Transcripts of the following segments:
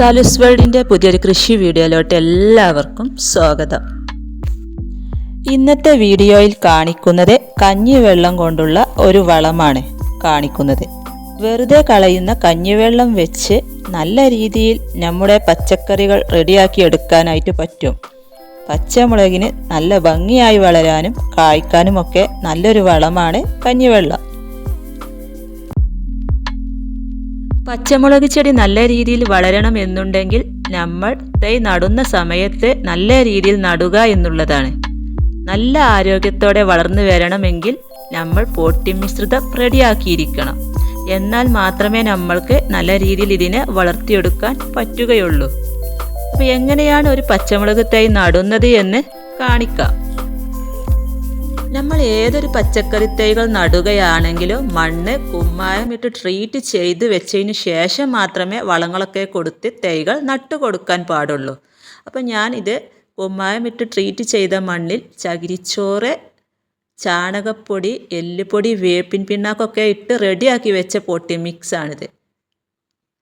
സാലുസ് വേൾഡിന്റെ പുതിയൊരു കൃഷി വീഡിയോയിലോട്ട് എല്ലാവർക്കും സ്വാഗതം. ഇന്നത്തെ വീഡിയോയിൽ കാണിക്കുന്നത് കഞ്ഞിവെള്ളം കൊണ്ടുള്ള ഒരു വളമാണ് കാണിക്കുന്നത്. വെറുതെ കളയുന്ന കഞ്ഞിവെള്ളം വെച്ച് നല്ല രീതിയിൽ നമ്മുടെ പച്ചക്കറികൾ റെഡിയാക്കി എടുക്കാനായിട്ട് പറ്റും. പച്ചമുളകിന് നല്ല ഭംഗിയായി വളരാനും കായ്ക്കാനുമൊക്കെ നല്ലൊരു വളമാണ് കഞ്ഞിവെള്ളം. പച്ചമുളക് ചെടി നല്ല രീതിയിൽ വളരണം എന്നുണ്ടെങ്കിൽ നമ്മൾ തൈ നടുന്ന സമയത്ത് നല്ല രീതിയിൽ നടുക എന്നുള്ളതാണ്. നല്ല ആരോഗ്യത്തോടെ വളർന്നു വരണമെങ്കിൽ നമ്മൾ പോട്ടി മിശ്രിതം റെഡിയാക്കിയിരിക്കണം. എന്നാൽ മാത്രമേ നമ്മൾക്ക് നല്ല രീതിയിൽ ഇതിനെ വളർത്തിയെടുക്കാൻ പറ്റുകയുള്ളൂ. അപ്പോൾ എങ്ങനെയാണ് ഒരു പച്ചമുളക് തൈ നടുന്നത് എന്ന് കാണിക്കാം. നമ്മൾ ഏതൊരു പച്ചക്കറി തൈകൾ നടുകയാണെങ്കിലും മണ്ണ് കുമ്മായം ഇട്ട് ട്രീറ്റ് ചെയ്ത് വെച്ചതിന് ശേഷം മാത്രമേ വളങ്ങളൊക്കെ കൊടുത്ത് തൈകൾ നട്ടു കൊടുക്കാൻ പാടുള്ളൂ. അപ്പോൾ ഞാൻ ഇത് കുമ്മായം ഇട്ട് ട്രീറ്റ് ചെയ്ത മണ്ണിൽ ചകിരിച്ചോറ് ചാണകപ്പൊടി എല്ലുപൊടി വേപ്പിൻ പിണ്ണാക്കൊക്കെ ഇട്ട് റെഡിയാക്കി വെച്ച പൊട്ടി മിക്സാണിത്.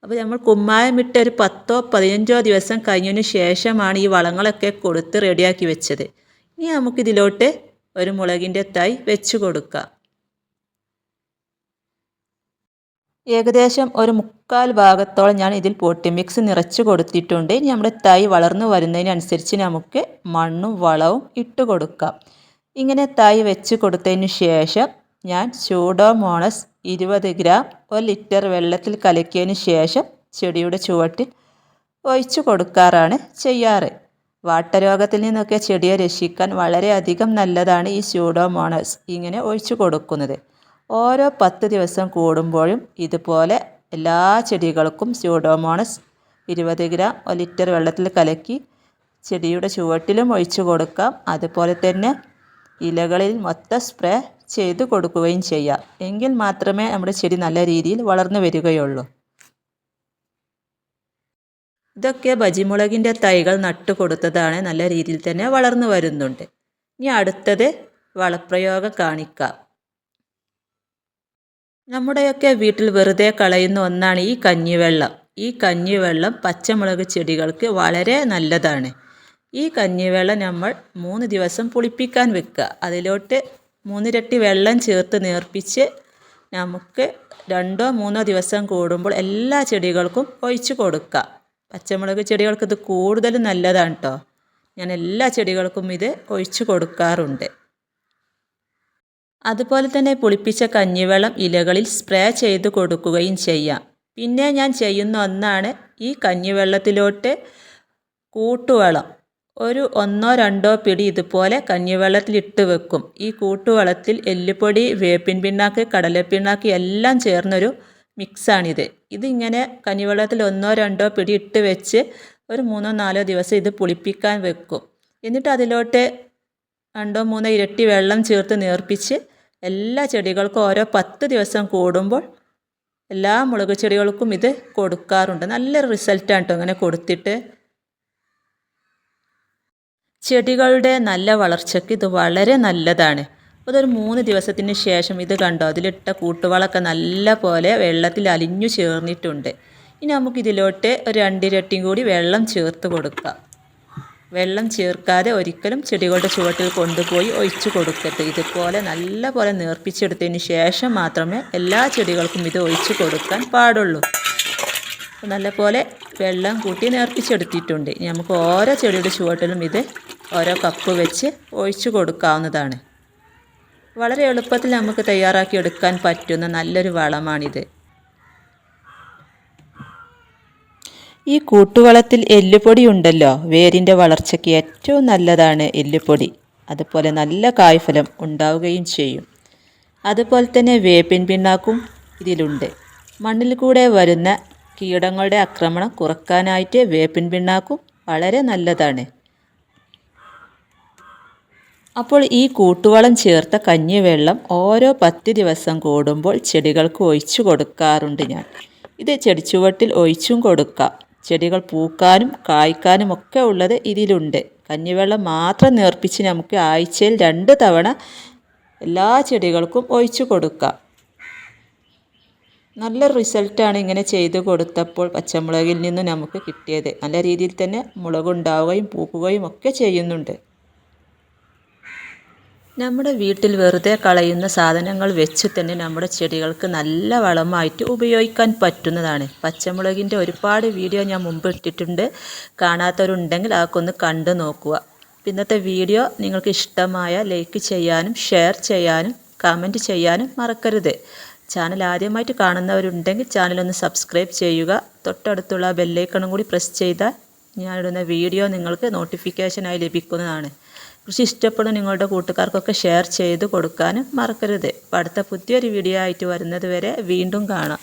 അപ്പോൾ നമ്മൾ കുമ്മായം ഇട്ട് ഒരു പത്തോ പതിനഞ്ചോ ദിവസം കഴിഞ്ഞതിന് ശേഷമാണ് ഈ വളങ്ങളൊക്കെ കൊടുത്ത് റെഡിയാക്കി വെച്ചത്. ഇനി നമുക്കിതിലോട്ട് ഒരു മുളകിന്റെ തൈ വെച്ച് കൊടുക്കാം. ഏകദേശം ഒരു മുക്കാൽ ഭാഗത്തോളം ഞാൻ ഇതിൽ പോട്ടി മിക്സ് നിറച്ച് കൊടുത്തിട്ടുണ്ട്. ഇനി നമ്മുടെ തൈ വളർന്നു വരുന്നതിനനുസരിച്ച് നമുക്ക് മണ്ണും വളവും ഇട്ട് കൊടുക്കാം. ഇങ്ങനെ തൈ വെച്ച് കൊടുത്തതിന് ശേഷം ഞാൻ ചൂഡോമോണസ് ഇരുപത് ഗ്രാം ഒരു ലിറ്റർ വെള്ളത്തിൽ കലക്കിയതിന് ശേഷം ചെടിയുടെ ചുവട്ടിൽ ഒഴിച്ചു കൊടുക്കാറാണ് ചെയ്യാറ്. വാട്ടരോഗത്തിൽ നിന്നൊക്കെ ചെടിയെ രക്ഷിക്കാൻ വളരെയധികം നല്ലതാണ് ഈ സ്യൂഡോമോണസ് ഇങ്ങനെ ഒഴിച്ചു കൊടുക്കുന്നത്. ഓരോ പത്ത് ദിവസം കൂടുമ്പോഴും ഇതുപോലെ എല്ലാ ചെടികൾക്കും സ്യൂഡോമോണസ് ഇരുപത് ഗ്രാം ലിറ്റർ വെള്ളത്തിൽ കലക്കി ചെടിയുടെ ചുവട്ടിലും ഒഴിച്ചു കൊടുക്കാം. അതുപോലെ തന്നെ ഇലകളിൽ മൊത്തം സ്പ്രേ ചെയ്ത് കൊടുക്കുകയും ചെയ്യാം. എങ്കിൽ മാത്രമേ നമ്മുടെ ചെടി നല്ല രീതിയിൽ വളർന്നു വരികയുള്ളൂ. ഇതൊക്കെ ബജിമുളകിന്റെ തൈകൾ നട്ടു കൊടുത്തതാണ്. നല്ല രീതിയിൽ തന്നെ വളർന്നു വരുന്നുണ്ട്. ഇനി അടുത്തത് വളപ്രയോഗം കാണിക്കാം. നമ്മുടെയൊക്കെ വീട്ടിൽ വെറുതെ കളയുന്ന ഒന്നാണ് ഈ കഞ്ഞിവെള്ളം. ഈ കഞ്ഞിവെള്ളം പച്ചമുളക് ചെടികൾക്ക് വളരെ നല്ലതാണ്. ഈ കഞ്ഞിവെള്ളം നമ്മൾ മൂന്ന് ദിവസം പുളിപ്പിക്കാൻ വെക്കുക. അതിലോട്ട് മൂന്നിരട്ടി വെള്ളം ചേർത്ത് നേർപ്പിച്ച് നമുക്ക് രണ്ടോ മൂന്നോ ദിവസം കൂടുമ്പോൾ എല്ലാ ചെടികൾക്കും ഒഴിച്ചു കൊടുക്കുക പച്ചമുളക് ചെടികൾക്ക് ഇത് കൂടുതൽ നല്ലതാണ് കേട്ടോ ഞാൻ എല്ലാ ചെടികൾക്കും ഇത് ഒഴിച്ചു കൊടുക്കാറുണ്ട്. അതുപോലെ തന്നെ പുളിപ്പിച്ച കഞ്ഞിവെള്ളം ഇലകളിൽ സ്പ്രേ ചെയ്ത് കൊടുക്കുകയും ചെയ്യാം. പിന്നെ ഞാൻ ചെയ്യുന്ന ഒന്നാണ് ഈ കഞ്ഞിവെള്ളത്തിലോട്ട് കൂട്ടുവളം ഒരു ഒന്നോ രണ്ടോ പിടി ഇതുപോലെ കഞ്ഞിവെള്ളത്തിൽ ഇട്ട് വെക്കും. ഈ കൂട്ടുവളത്തിൽ എല്ലുപൊടി വേപ്പിൻ പിണ്ണാക്ക് കടലപ്പിണ്ണാക്ക് എല്ലാം ചേർന്നൊരു മിക്സാണിത്. ഇതിങ്ങനെ കഞ്ഞിവെള്ളത്തിൽ ഒന്നോ രണ്ടോ പിടി ഇട്ട് വെച്ച് ഒരു മൂന്നോ നാലോ ദിവസം ഇത് പുളിപ്പിക്കാൻ വെക്കും. എന്നിട്ട് അതിലോട്ട് രണ്ടോ മൂന്നോ ഇരട്ടി വെള്ളം ചേർത്ത് നേർപ്പിച്ച് എല്ലാ ചെടികൾക്കും ഓരോ പത്ത് ദിവസം കൂടുമ്പോൾ എല്ലാ മുളക് ചെടികൾക്കും ഇത് കൊടുക്കാറുണ്ട്. നല്ലൊരു റിസൾട്ടാണ് കേട്ടോ അങ്ങനെ കൊടുത്തിട്ട്. ചെടികളുടെ നല്ല വളർച്ചയ്ക്ക് ഇത് വളരെ നല്ലതാണ്. അതൊരു മൂന്ന് ദിവസത്തിന് ശേഷം ഇത് കണ്ടോ? അതിലിട്ട കൂട്ടുവളമൊക്കെ നല്ല പോലെ വെള്ളത്തിൽ അലിഞ്ഞു ചേർന്നിട്ടുണ്ട്. ഇനി നമുക്കിതിലോട്ട് ഒരു രണ്ടിരട്ടിയും കൂടി വെള്ളം ചേർത്ത് കൊടുക്കാം. വെള്ളം ചേർക്കാതെ ഒരിക്കലും ചെടികളുടെ ചുവട്ടിൽ കൊണ്ടുപോയി ഒഴിച്ചു കൊടുക്കരുത്. ഇതുപോലെ നല്ല പോലെ നേർപ്പിച്ചെടുത്തതിന് ശേഷം മാത്രമേ എല്ലാ ചെടികൾക്കും ഇത് ഒഴിച്ചു കൊടുക്കാൻ പാടുള്ളൂ. നല്ല പോലെ വെള്ളം കൂട്ടി നേർപ്പിച്ചെടുത്തിട്ടുണ്ട്. നമുക്ക് ഓരോ ചെടിയുടെ ചുവട്ടിലും ഇത് ഓരോ കപ്പ് വെച്ച് ഒഴിച്ചു കൊടുക്കാവുന്നതാണ്. വളരെ എളുപ്പത്തിൽ നമുക്ക് തയ്യാറാക്കി എടുക്കാൻ പറ്റുന്ന നല്ലൊരു വളമാണിത്. ഈ കൂട്ടുവളത്തിൽ എല്ലുപൊടി ഉണ്ടല്ലോ വേരിന്റെ വളർച്ചയ്ക്ക് ഏറ്റവും നല്ലതാണ് എല്ലുപൊടി. അതുപോലെ നല്ല കായ്ഫലം ഉണ്ടാവുകയും ചെയ്യും. അതുപോലെ തന്നെ വേപ്പിൻ പിണ്ണാക്കും ഇതിലുണ്ട്. മണ്ണിൽ കൂടെ വരുന്ന കീടങ്ങളുടെ ആക്രമണം കുറക്കാനായിട്ട് വേപ്പിൻ പിണ്ണാക്കും വളരെ നല്ലതാണ്. അപ്പോൾ ഈ കൂട്ടുവളം ചേർത്ത കഞ്ഞിവെള്ളം ഓരോ പത്ത് ദിവസം കൂടുമ്പോൾ ചെടികൾക്ക് ഒഴിച്ചു കൊടുക്കാറുണ്ട് ഞാൻ. ഇത് ചെടിച്ചുവട്ടിൽ ഒഴിച്ചും കൊടുക്കാം. ചെടികൾ പൂക്കാനും കായ്ക്കാനും ഒക്കെ ഉള്ളത് ഇതിലുണ്ട്. കഞ്ഞിവെള്ളം മാത്രം നേർപ്പിച്ച് നമുക്ക് ആഴ്ചയിൽ രണ്ട് തവണ എല്ലാ ചെടികൾക്കും ഒഴിച്ചു കൊടുക്കാം. നല്ല റിസൾട്ടാണ് ഇങ്ങനെ ചെയ്ത് കൊടുത്തപ്പോൾ പച്ചമുളകിൽ നിന്ന് നമുക്ക് കിട്ടിയത്. നല്ല രീതിയിൽ തന്നെ മുളകുണ്ടാവുകയും പൂക്കുകയും ഒക്കെ ചെയ്യുന്നുണ്ട്. നമ്മുടെ വീട്ടിൽ വെറുതെ കളയുന്ന സാധനങ്ങൾ വെച്ച് തന്നെ നമ്മുടെ ചെടികൾക്ക് നല്ല വളമായിട്ട് ഉപയോഗിക്കാൻ പറ്റുന്നതാണ്. പച്ചമുളകിന്റെ ഒരുപാട് വീഡിയോ ഞാൻ മുമ്പ് ഇട്ടിട്ടുണ്ട്. കാണാത്തവരുണ്ടെങ്കിൽ അതൊക്കെ ഒന്ന് കണ്ടു നോക്കുക. ഇന്നത്തെ വീഡിയോ നിങ്ങൾക്ക് ഇഷ്ടമായ ലൈക്ക് ചെയ്യാനും ഷെയർ ചെയ്യാനും കമന്റ് ചെയ്യാനും മറക്കരുത്. ചാനൽ ആദ്യമായിട്ട് കാണുന്നവരുണ്ടെങ്കിൽ ചാനലൊന്ന് സബ്സ്ക്രൈബ് ചെയ്യുക. തൊട്ടടുത്തുള്ള ബെല്ലൈക്കണും കൂടി പ്രസ് ചെയ്താൽ ഞാനിടുന്ന വീഡിയോ നിങ്ങൾക്ക് നോട്ടിഫിക്കേഷനായി ലഭിക്കുന്നതാണ്. കൃഷി ഇഷ്ടപ്പെടുന്ന നിങ്ങളുടെ കൂട്ടുകാർക്കൊക്കെ ഷെയർ ചെയ്ത് കൊടുക്കാനും മറക്കരുത്. അടുത്ത പുതിയൊരു വീഡിയോ ആയിട്ട് വരുന്നത് വരെ വീണ്ടും കാണാം.